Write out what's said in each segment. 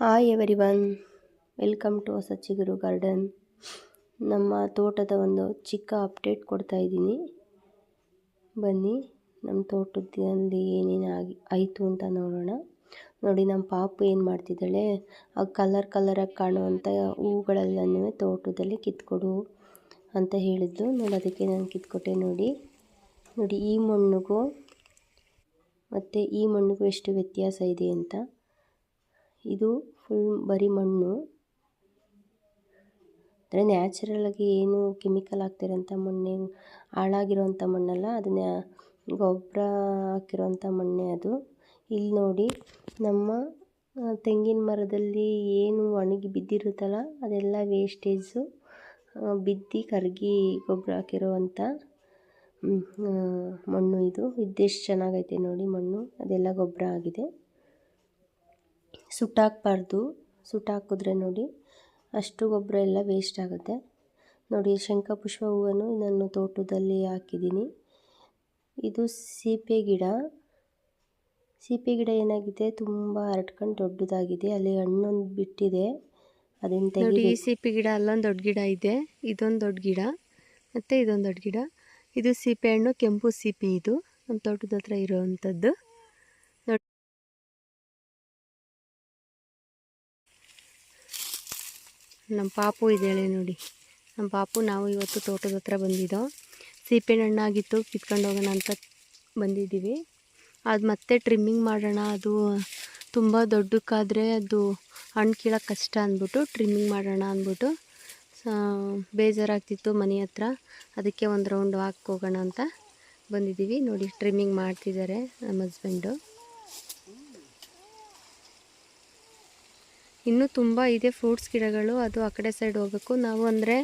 Hi every one welcome to Sachchiguru garden ನಮ್ಮ ತೋಟದ ಒಂದು ಚಿಕ್ಕ ಅಪ್ಡೇಟ್ ಕೊಡ್ತಾ ಇದ್ದೀನಿ. ಬನ್ನಿ, ನಮ್ಮ ತೋಟದಲ್ಲಿ ಏನೇನು ಆಗಿ, ಆಯಿತು ಅಂತ ನೋಡೋಣ. ನೋಡಿ, ನಮ್ಮ ಪಾಪು ಏನು ಮಾಡ್ತಿದ್ದಾಳೆ? ಆ ಕಲರ್ ಕಲರಾಗಿ ಕಾಣುವಂಥ ಹೂಗಳೆಲ್ಲನೂ ತೋಟದಲ್ಲಿ ಕಿತ್ಕೊಡು ಅಂತ ಹೇಳಿದ್ದು ನೋಡಿ, ಅದಕ್ಕೆ ನಾನು ಕಿತ್ಕೊಟ್ಟೆ ನೋಡಿ. ನೋಡಿ, ಈ ಮಣ್ಣಿಗೂ ಮತ್ತು ಈ ಮಣ್ಣಿಗೂ ಎಷ್ಟು ವ್ಯತ್ಯಾಸ ಇದೆ ಅಂತ. ಇದು ಫುಲ್ ಬರೀ ಮಣ್ಣು. ಅಂದರೆ ನ್ಯಾಚುರಲಾಗಿ ಏನು ಕೆಮಿಕಲ್ ಹಾಕ್ತಿರೋಂಥ ಮಣ್ಣೇನು ಹಾಳಾಗಿರೋಂಥ ಮಣ್ಣಲ್ಲ, ಅದನ್ನ ಗೊಬ್ಬರ ಹಾಕಿರೋಂಥ ಮಣ್ಣೇ ಅದು. ಇಲ್ಲಿ ನೋಡಿ ನಮ್ಮ ತೆಂಗಿನ ಮರದಲ್ಲಿ ಏನು ಒಣಗಿ ಬಿದ್ದಿರುತ್ತಲ್ಲ, ಅದೆಲ್ಲ ವೇಸ್ಟೇಜು ಬಿದ್ದು ಕರಗಿ ಗೊಬ್ಬರ ಹಾಕಿರೋವಂಥ ಮಣ್ಣು ಇದು. ಇದೆಷ್ಟು ಚೆನ್ನಾಗೈತೆ ನೋಡಿ ಮಣ್ಣು, ಅದೆಲ್ಲ ಗೊಬ್ಬರ ಆಗಿದೆ. ಸುಟ್ಟಾಕಬಾರ್ದು. ಸುಟ್ಟಾಕಿದ್ರೆ ನೋಡಿ ಅಷ್ಟು ಗೊಬ್ಬರ ಎಲ್ಲ ವೇಸ್ಟ್ ಆಗುತ್ತೆ. ನೋಡಿ ಶಂಖಪುಷ್ಪ ಹೂವನ್ನು ನಾನು ತೋಟದಲ್ಲಿ ಹಾಕಿದ್ದೀನಿ. ಇದು ಸೀಪೆ ಗಿಡ. ಸೀಪೆ ಗಿಡ ಏನಾಗಿದೆ? ತುಂಬ ಹರಡ್ಕೊಂಡು ದೊಡ್ಡದಾಗಿದೆ. ಅಲ್ಲಿ ಹಣ್ಣೊಂದು ಬಿಟ್ಟಿದೆ. ಅದಂತ ಈ ಸೀಪೆ ಗಿಡ ಅಲ್ಲೊಂದು ದೊಡ್ಡ ಗಿಡ ಇದೆ. ಇದೊಂದು ದೊಡ್ಡ ಗಿಡ. ಮತ್ತು ಇದೊಂದು ದೊಡ್ಡ ಗಿಡ. ಇದು ಸೀಪೆ ಹಣ್ಣು, ಕೆಂಪು ಸೀಪೆ ಇದು. ನಮ್ಮ ತೋಟದ ಹತ್ರ ಇರುವಂಥದ್ದು ನೋಡಿ ನಮ್ಮ ಪಾಪು ಇದ್ದಾಳೆ ನೋಡಿ. ನಮ್ಮ ಪಾಪು ನಾವು ಇವತ್ತು ತೋಟದ ಹತ್ರ ಬಂದಿದ್ದೋ. ಸೀಪೆ ಹಣ್ಣಾಗಿತ್ತು, ಕಿತ್ಕೊಂಡು ಹೋಗೋಣ ಅಂತ ಬಂದಿದ್ದೀವಿ. ಅದು ಮತ್ತೆ ಟ್ರಿಮ್ಮಿಂಗ್ ಮಾಡೋಣ. ಅದು ತುಂಬ ದೊಡ್ಡಕ್ಕಾದರೆ ಅದು ಹಣ್ಣು ಕೀಳೋಕೆ ಕಷ್ಟ ಅಂದ್ಬಿಟ್ಟು ಟ್ರಿಮ್ಮಿಂಗ್ ಮಾಡೋಣ ಅಂದ್ಬಿಟ್ಟು ಬೇಜಾರಾಗ್ತಿತ್ತು ಮನೆ ಹತ್ರ. ಅದಕ್ಕೆ ಒಂದು ರೌಂಡ್ ಹೋಗೋಣ ಅಂತ ಬಂದಿದ್ದೀವಿ. ನೋಡಿ ಟ್ರಿಮ್ಮಿಂಗ್ ಮಾಡ್ತಿದ್ದಾರೆ ನಮ್ಮ ಹಸ್ಬೆಂಡು ಇನ್ನೂ ತುಂಬ ಇದೆ ಫ್ರೂಟ್ಸ್ ಗಿಡಗಳು, ಅದು ಆ ಕಡೆ ಸೈಡ್ ಹೋಗಬೇಕು. ನಾವು ಅಂದರೆ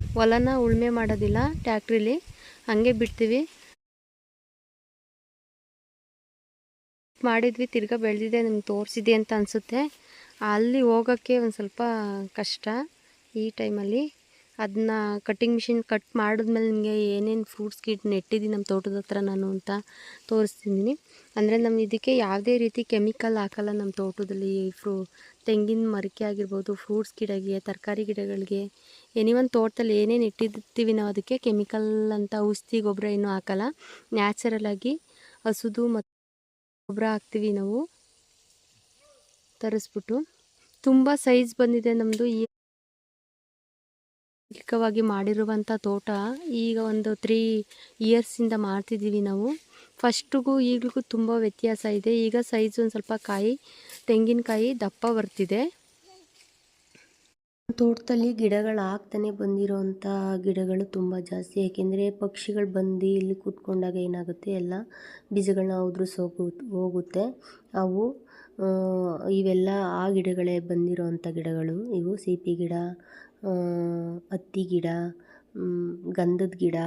ಹೊಲನ ಉಳುಮೆ ಮಾಡೋದಿಲ್ಲ ಟ್ಯಾಕ್ಟ್ರಿಲಿ ಹಂಗೆ ಬಿಡ್ತೀವಿ. ಮಾಡಿದ್ವಿ, ತಿರ್ಗಾ ಬೆಳೆದಿದೆ, ನಿಮ್ಗೆ ತೋರಿಸಿದೆ ಅಂತ ಅನಿಸುತ್ತೆ. ಅಲ್ಲಿ ಹೋಗೋಕ್ಕೆ ಒಂದು ಸ್ವಲ್ಪ ಕಷ್ಟ ಈ ಟೈಮಲ್ಲಿ ಅದನ್ನ ಕಟ್ಟಿಂಗ್ ಮಿಷಿನ್ ಕಟ್ ಮಾಡಿದ್ಮೇಲೆ ನಿಮಗೆ ಏನೇನು ಫ್ರೂಟ್ಸ್ ಗಿಟ್ ನೆಟ್ಟಿದ್ದೀನಿ ನಮ್ಮ ತೋಟದ ಹತ್ರ ನಾನು ಅಂತ ತೋರಿಸ್ತಿದ್ದೀನಿ ಅಂದರೆ ನಮ್ಮ ಇದಕ್ಕೆ ಯಾವುದೇ ರೀತಿ ಕೆಮಿಕಲ್ ಹಾಕಲ್ಲ ನಮ್ಮ ತೋಟದಲ್ಲಿ. ಫ್ರೂ, ತೆಂಗಿನ ಮರಕ್ಕೆ ಆಗಿರ್ಬೋದು ಫ್ರೂಟ್ಸ್ ಗಿಡಗೆ, ತರಕಾರಿ ಗಿಡಗಳಿಗೆ ಎನಿ ಒಂದು ತೋಟದಲ್ಲಿ ಏನೇನು ಇಟ್ಟಿರ್ತೀವಿ ನಾವು ಅದಕ್ಕೆ ಕೆಮಿಕಲ್ ಅಂತ ಔಷಧಿ ಗೊಬ್ಬರ ಏನೂ ಹಾಕಲ್ಲ. ನ್ಯಾಚುರಲಾಗಿ ಹಸುದು ಮತ್ತು ಗೊಬ್ಬರ ಹಾಕ್ತೀವಿ ನಾವು. ತರಿಸ್ಬಿಟ್ಟು. ತುಂಬ ಸೈಜ್ ಬಂದಿದೆ ನಮ್ಮದು ಈ ಚಿಕ್ಕವಾಗಿ ಮಾಡಿರುವಂಥ ತೋಟ ಈಗ ಒಂದು ತ್ರೀ ಇಯರ್ಸಿಂದ ಮಾಡ್ತಿದ್ದೀವಿ ನಾವು. ಫಸ್ಟಿಗೂ ಈಗಲಿಗೂ ತುಂಬ ವ್ಯತ್ಯಾಸ ಇದೆ. ಈಗ ಸೈಜ್ ಒಂದು ಸ್ವಲ್ಪ ಕಾಯಿ, ತೆಂಗಿನಕಾಯಿ ದಪ್ಪ ಬರ್ತಿದೆ. ತೋಟದಲ್ಲಿ ಗಿಡಗಳು ಆಗ್ತಾನೆ ಬಂದಿರೋವಂಥ ಗಿಡಗಳು ತುಂಬ ಜಾಸ್ತಿ. ಯಾಕೆಂದರೆ ಪಕ್ಷಿಗಳು ಬಂದು ಇಲ್ಲಿ ಕೂತ್ಕೊಂಡಾಗ ಏನಾಗುತ್ತೆ? ಎಲ್ಲ ಬೀಜಗಳನ್ನ ಉದುರಿಸೋಗು, ಹೋಗುತ್ತೆ. ಅವು ಇವೆಲ್ಲ ಆ ಗಿಡಗಳೇ ಬಂದಿರೋವಂಥ ಗಿಡಗಳು. ಇವು ಸಿಪಿ ಗಿಡ ಹತ್ತಿ ಗಿಡ ಗಂಧದ ಗಿಡ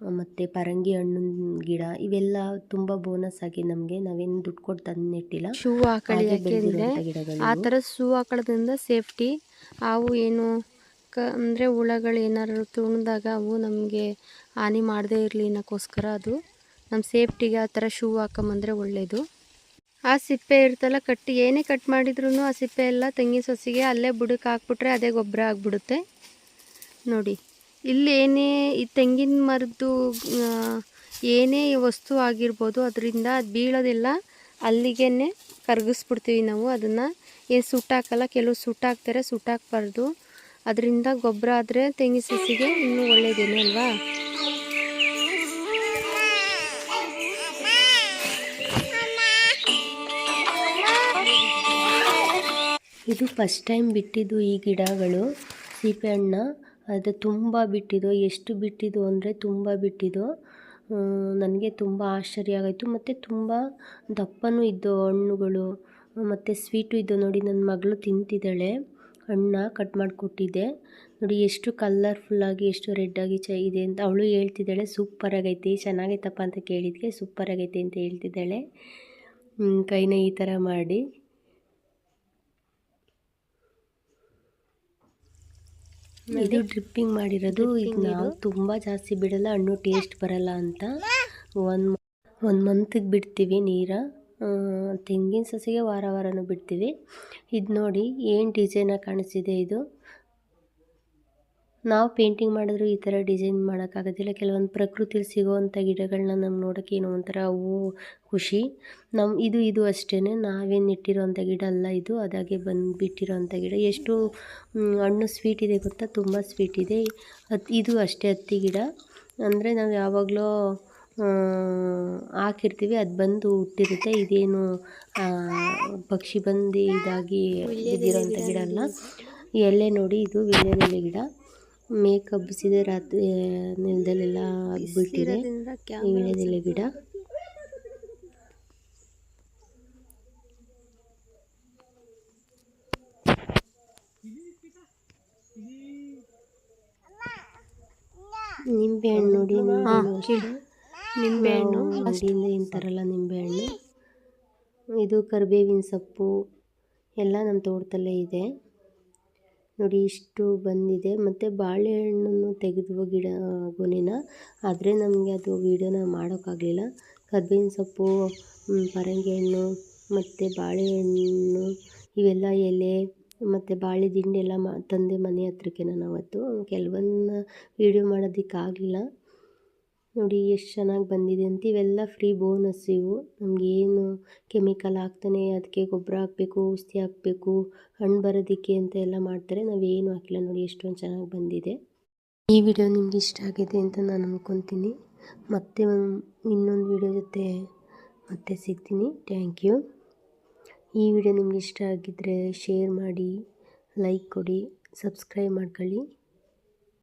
ಮತ್ತು ಪರಂಗಿ ಹಣ್ಣಿನ ಗಿಡ ಇವೆಲ್ಲ ತುಂಬ ಬೋನಸ್ ಆಗಿ ನಮಗೆ ನಾವೇನು ದುಡ್ಡು ಕೊಟ್ಟು ತಂದು ನೆಟ್ಟಿಲ್ಲ ಶೂ ಹಾಕೊಳ್ಳಿ ಆ ಥರ ಶೂ ಹಾಕೊಳ್ಳೋದ್ರಿಂದ ಸೇಫ್ಟಿ ಅವು ಏನು ಕ ಅಂದರೆ ಹುಳಗಳು ಏನಾದ್ರು ತುಣಿದಾಗ ಅವು ನಮಗೆ ಹಾನಿ ಮಾಡದೇ ಇರಲಿ ಅನ್ನೋಕ್ಕೋಸ್ಕರ ಅದು. ನಮ್ಮ ಸೇಫ್ಟಿಗೆ ಆ ಥರ ಶೂ ಹಾಕೊಂಬಂದ್ರೆ ಒಳ್ಳೆಯದು ಆ ಸಿಪ್ಪೆ ಇರ್ತಲ್ಲ, ಕಟ್ಟಿ ಏನೇ ಕಟ್ ಮಾಡಿದ್ರೂ ಆ ಸಿಪ್ಪೆ ಎಲ್ಲ ತೆಂಗಿನ ಸೊಸಿಗೆ ಅಲ್ಲೇ ಬುಡಕ್ಕೆ ಹಾಕ್ಬಿಟ್ರೆ ಅದೇ ಗೊಬ್ಬರ ಆಗಿಬಿಡುತ್ತೆ. ನೋಡಿ, ಇಲ್ಲಿ ಏನೇ ಈ ತೆಂಗಿನ ಮರದ್ದು ಏನೇ ವಸ್ತು ಆಗಿರ್ಬೋದು, ಅದರಿಂದ ಅದು ಬೀಳೋದಿಲ್ಲ. ಅಲ್ಲಿಗೆ ಕರಗಿಸ್ಬಿಡ್ತೀವಿ ನಾವು ಅದನ್ನು. ಏನು ಸುಟ್ಟಾಕಲ್ಲ ಕೆಲವು ಸುಟ್ಟಾಕ್ತಾರೆ ಸುಟ್ಟಾಕ್ಬಾರ್ದು ಅದರಿಂದ ಗೊಬ್ಬರ ಆದರೆ ತೆಂಗಿನ ಸಸಿಗೆ ಇನ್ನೂ ಒಳ್ಳೆಯದೇನೋ ಅಲ್ವಾ? ಇದು ಫಸ್ಟ್ ಟೈಮ್ ಬಿಟ್ಟಿದ್ದು ಈ ಗಿಡಗಳು ಸೀಬೆಹಣ್ಣ ಅದು ತುಂಬ ಬಿಟ್ಟಿದ್ದು. ಎಷ್ಟು ಬಿಟ್ಟಿದ್ದು ಅಂದರೆ ತುಂಬ ಬಿಟ್ಟಿದ್ದು. ನನಗೆ ತುಂಬ ಆಶ್ಚರ್ಯ ಆಗೋಯಿತು. ಮತ್ತು ತುಂಬ ದಪ್ಪನೂ ಇದ್ದು ಹಣ್ಣುಗಳು, ಮತ್ತು ಸ್ವೀಟು ಇದ್ದು ನೋಡಿ ನನ್ನ ಮಗಳು ತಿಂತಿದ್ದಾಳೆ. ಹಣ್ಣ ಕಟ್ ಮಾಡಿಕೊಟ್ಟಿದ್ದೆ. ನೋಡಿ ಎಷ್ಟು ಕಲರ್ಫುಲ್ಲಾಗಿ ಎಷ್ಟು ರೆಡ್ಡಾಗಿ ಚ ಇದೆ ಅಂತ ಅವಳು ಹೇಳ್ತಿದ್ದಾಳೆ. ಸೂಪರ್ ಆಗೈತಿ, ಚೆನ್ನಾಗೈತಪ್ಪ ಅಂತ ಕೇಳಿದ್ಕೆ ಸೂಪರ್ ಆಗೈತೆ ಅಂತ ಹೇಳ್ತಿದ್ದಾಳೆ. ಕೈನ ಈ ಥರ ಮಾಡಿ. ಇದು ಡ್ರಿಪ್ಪಿಂಗ್ ಮಾಡಿರೋದು. ಈಗ ನಾವು ತುಂಬ ಜಾಸ್ತಿ ಬಿಡಲ್ಲ ಹಣ್ಣು ಟೇಸ್ಟ್ ಬರಲ್ಲ ಅಂತ. ಒಂದು ಒಂದು ಮಂತಿಗೆ ಬಿಡ್ತೀವಿ ನೀರ. ತೆಂಗಿನ ಸಸಿಗೆ ವಾರ ವಾರನೂ ಬಿಡ್ತೀವಿ. ಇದು ನೋಡಿ ಏನು ಡಿಸೈನಾಗಿ ಕಾಣಿಸ್ತಿದೆ ಇದು? ನಾವು ಪೇಂಟಿಂಗ್ ಮಾಡಿದ್ರು ಈ ಥರ ಡಿಸೈನ್ ಮಾಡೋಕ್ಕಾಗೋದಿಲ್ಲ. ಕೆಲವೊಂದು ಪ್ರಕೃತಿಲಿ ಸಿಗೋವಂಥ ಗಿಡಗಳನ್ನ ನಮ್ಗೆ ನೋಡೋಕ್ಕೆ ಏನೋ ಒಂಥರ ಹೂ ಖುಷಿ. ನಮ್ಮ ಇದು ಇದು ಅಷ್ಟೇ ನಾವೇನು ಇಟ್ಟಿರೋವಂಥ ಗಿಡ ಅಲ್ಲ ಇದು. ಅದಾಗೆ ಬಂದು ಬಿಟ್ಟಿರೋವಂಥ ಗಿಡ. ಎಷ್ಟು ಹಣ್ಣು ಸ್ವೀಟ್ ಇದೆ ಗೊತ್ತಾ? ತುಂಬ ಸ್ವೀಟ್ ಇದೆ. ಹತ್ತಿ ಇದು ಅಷ್ಟೇ ಹತ್ತಿ ಗಿಡ. ಅಂದರೆ ನಾವು ಯಾವಾಗಲೂ ಹಾಕಿರ್ತೀವಿ. ಅದು ಬಂದು ಹುಟ್ಟಿರುತ್ತೆ. ಇದೇನು ಪಕ್ಷಿ ಬಂದು ಇದಾಗಿ ಬಿದ್ದಿರೋಂಥ ಗಿಡ ಅಲ್ಲ. ಎಲ್ಲೇ ನೋಡಿ ಇದು ವೀಳ್ಯದೆಲೆ ಗಿಡ. ಮೇಕ್ ಹಬ್ಬಿಸಿದೆ ರಾತ್ರಿ ನೆಲದಲ್ಲೆಲ್ಲ ಬಿಟ್ಟಿದೆ ಈ ಗಿಡ. ಗಿಡ ನಿಂಬೆಹಣ್ಣು ನೋಡಿ ನಿಂಬೆ ಹಣ್ಣು ನಿಂಬೆಹಣ್ಣು ಇಂತಾರಲ್ಲ ನಿಂಬೆ ಹಣ್ಣು. ಇದು ಕರಿಬೇವಿನ ಸೊಪ್ಪು ಎಲ್ಲ ನಮ್ಮ ತೋಟದಲ್ಲೇ ಇದೆ. ನೋಡಿ ಇಷ್ಟು ಬಂದಿದೆ. ಮತ್ತು ಬಾಳೆಹಣ್ಣನ್ನು ತೆಗೆದುವ ಗಿಡ ಗೊನೆನ. ಆದರೆ ನಮಗೆ ಅದು ವೀಡಿಯೋನ ಮಾಡೋಕ್ಕಾಗಲಿಲ್ಲ. ಕರ್ಬೇವಿನ ಸೊಪ್ಪು ಪರಂಗಿ ಹಣ್ಣು ಮತ್ತು ಬಾಳೆಹಣ್ಣು, ಇವೆಲ್ಲ ಎಲೆ, ಮತ್ತು ಬಾಳೆ ದಿಂಡೆಲ್ಲ ಮಾ, ತಂದೆ ಮನೆ ಹತ್ರಕ್ಕೆ ನಾನು ಅವತ್ತು ಕೆಲವನ್ನ ವೀಡಿಯೋ ಮಾಡೋದಕ್ಕಾಗಲಿಲ್ಲ. ನೋಡಿ ಎಷ್ಟು ಚೆನ್ನಾಗಿ ಬಂದಿದೆ ಅಂತ. ಇವೆಲ್ಲ ಫ್ರೀ ಬೋನಸ್ ಇವು. ನಮಗೇನು ಕೆಮಿಕಲ್ ಹಾಕ್ತಾನೆ ಅದಕ್ಕೆ ಗೊಬ್ಬರ ಹಾಕಬೇಕು, ಔಷಧಿ ಹಾಕಬೇಕು, ಹಣ್ಣು ಬರೋದಕ್ಕೆ ಅಂತ ಎಲ್ಲ ಮಾಡ್ತಾರೆ. ನಾವೇನು ಹಾಕಿಲ್ಲ ನೋಡಿ ಎಷ್ಟೊಂದು ಚೆನ್ನಾಗಿ ಬಂದಿದೆ. ಈ ವಿಡಿಯೋ ನಿಮ್ಗೆ ಇಷ್ಟ ಆಗಿದೆ ಅಂತ ನಾನು ಅಂದ್ಕೊತೀನಿ ಮತ್ತೆ ಇನ್ನೊಂದು ವಿಡಿಯೋ ಜೊತೆ ಮತ್ತೆ ಸಿಗ್ತೀನಿ. ಥ್ಯಾಂಕ್ ಯು ಈ ವಿಡಿಯೋ ನಿಮ್ಗೆ ಇಷ್ಟ ಆಗಿದ್ದರೆ ಶೇರ್ ಮಾಡಿ ಲೈಕ್ ಕೊಡಿ ಸಬ್ಸ್ಕ್ರೈಬ್ ಮಾಡ್ಕೊಳ್ಳಿ.